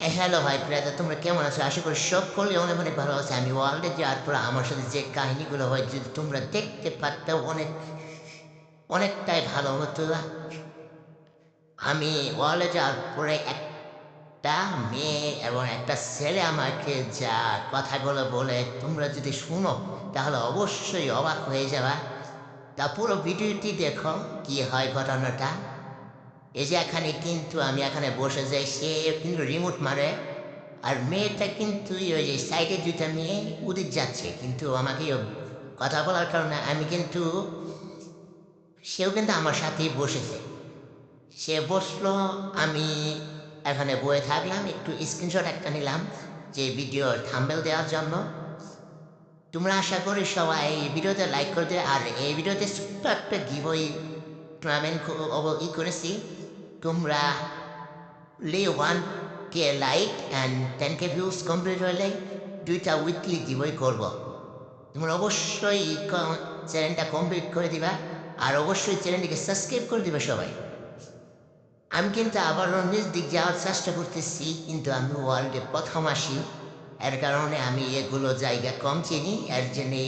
Hello ভাই প্রিয়াদা তোমরা কেমন আছো? আশা করি সকলে অনেক অনেক ভালো আছে। আমি ওয়ার্ল্ডে যাওয়ার পর আমার সাথে যে কাহিনিগুলো হয়, যদি তোমরা দেখতে পারতে অনেক, অনেকটাই ভালো হতো। আমি ওয়ার্ল্ডে যাওয়ার পরে একটা মেয়ে এবং একটা ছেলে আমাকে যা কথাগুলো বলে, তোমরা যদি শুনো, তাহলে অবশ্যই অবাক হয়ে যাবা। তা পুরো ভিডিওটি দেখো, কি হয় ঘটনাটা। এই যে এখানে কিন্তু আমি এখানে বসে যাই, সে কিন্তু রিমোট মারে, আর মেয়েটা কিন্তু ওই যে সাইডে দুইটা মেয়ে উদিত যাচ্ছে, কিন্তু আমাকে কথা বলার কারণে আমি কিন্তু, সেও কিন্তু আমার সাথেই বসেছে। সে বসল, আমি এখানে বয়ে থাকলাম, একটু স্ক্রিনশট একটা নিলাম যে ভিডিও থাম্বেল দেওয়ার জন্য। তোমরা আশা করি সবাই এই ভিডিওতে লাইক করে দেবে আর এই ভিডিওতে ছোট্ট একটা গিবই টুর্নামেন্ট ই করেছি। তোমরা লে one K like and ten K views complete হলে দুইটা উইকলি গিবই করব। তোমরা অবশ্যই চ্যানেলটা কমপ্লিট করে দিবা, আর অবশ্যই চ্যানেলটিকে সাবস্ক্রাইব করে দিবে সবাই। আমি কিন্তু আবারও নিজ দিক যাওয়ার চেষ্টা করতেছি, কিন্তু আমি ওয়ার্ল্ডে প্রথম আসি। এর কারণে আমি এগুলো জায়গা কম চিনি, এর জন্যে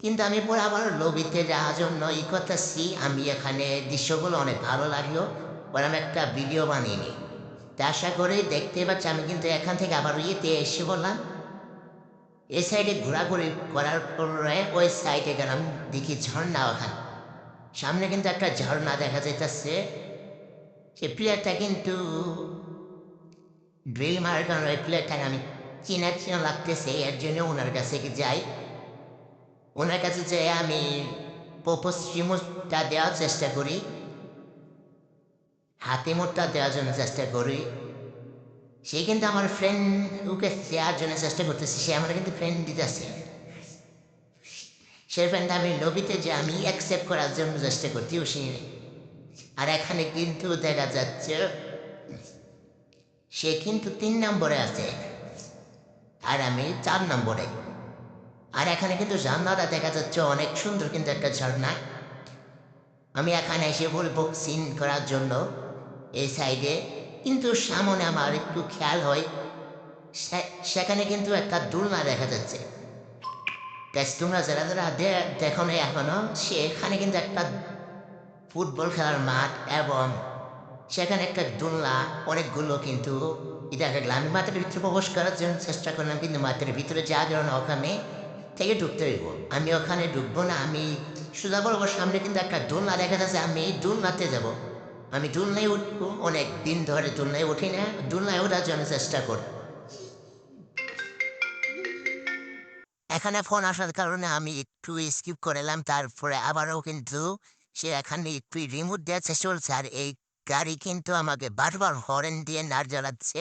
কিন্তু আমি পরে আবার লবিতে যাওয়ার জন্য ই করতেছি, আমি এখানে দৃশ্যগুলো অনেক ভালো লাগল। আমি একটা ভিডিও বানিয়ে নিই। তা আশা করে দেখতে পাচ্ছি, আমি কিন্তু এখান থেকে আবার ইয়েতে এসে বললাম এই সাইডে ঘোরাঘুরি করার পরে ওই সাইডে গেলাম, দেখি ঝর্ণা ওখানে। সামনে কিন্তু একটা ঝর্ণা দেখা যাইতেছে। সে প্লেয়ারটা কিন্তু ড্রিল মারার কারণে ওই প্লেয়ারটাকে আমি চিনা চিনা লাগতেছে, এর জন্য ওনার কাছে যাই। ওনার কাছে যে আমি প্রপোজ রিমোটটা দেওয়ার চেষ্টা করি। হাতে মোটটা দেওয়ার জন্য চেষ্টা করি। সে কিন্তু আমার ফ্রেন্ড ওকে দেওয়ার জন্য চেষ্টা করতেছে, সে আমার কিন্তু ফ্রেন্ড দিতেছে। সে ফ্রেন্ড আমি লবিতে যে আমি অ্যাকসেপ্ট করার জন্য চেষ্টা করছি ও সে আর এখানে কিন্তু দেখা যাচ্ছে, সে কিন্তু তিন নম্বরে আছে, আর আমি চার নম্বরে। আর এখানে কিন্তু ঝর্ণাটা দেখা যাচ্ছে অনেক সুন্দর কিন্তু একটা ঝর্ণা। আমি এখানে এসে বলব সিন করার জন্য এই সাইডে। কিন্তু সামনে আমার একটু খেয়াল হয় সেখানে কিন্তু একটা দুলনা দেখা যাচ্ছে। তোমরা যারা যারা দেখো না এখনও, সেখানে কিন্তু একটা ফুটবল খেলার মাঠ এবং সেখানে একটা দোলনা, অনেকগুলো কিন্তু এটা দেখলাম আমি মাঠের ভিতরে প্রবেশ করার জন্য চেষ্টা করলাম, কিন্তু মাঠের ভিতরে যা গেল না ওখানে থেকে ঢুকতে হইব। আমি ওখানে ঢুকবো না, আমি সোজা বলব সামনে কিন্তু একটা দোলনা দেখা যাচ্ছে, আমি এই দোলনাতে যাব। আমি দোলনায় উঠবো অনেক দিন ধরে দোলনায় উঠি না, দোলনায় ওঠার জন্য চেষ্টা করি। এখানে ফোন আসার কারণে আমি একটু স্কিপ করলাম তারপরে আবারও কিন্তু সে এখানে একটু রিমোট দেওয়ার চেষ্টা করছে, আর এই গাড়ি কিন্তু আমাকে বারবার হরেন দিয়ে নাড় জ্বালাচ্ছে।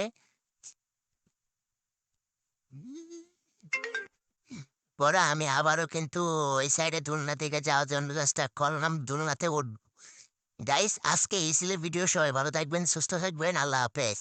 পরে আমি আবারও কিন্তু ওই সাইডে দুলনা থেকে যাওয়ার জন্য চেষ্টা করলাম, দুলনাতে উঠব গাইস আজকে এই ছিল ভিডিও সবাই ভালো থাকবেন সুস্থ থাকবেন আল্লাহ হাফেজ।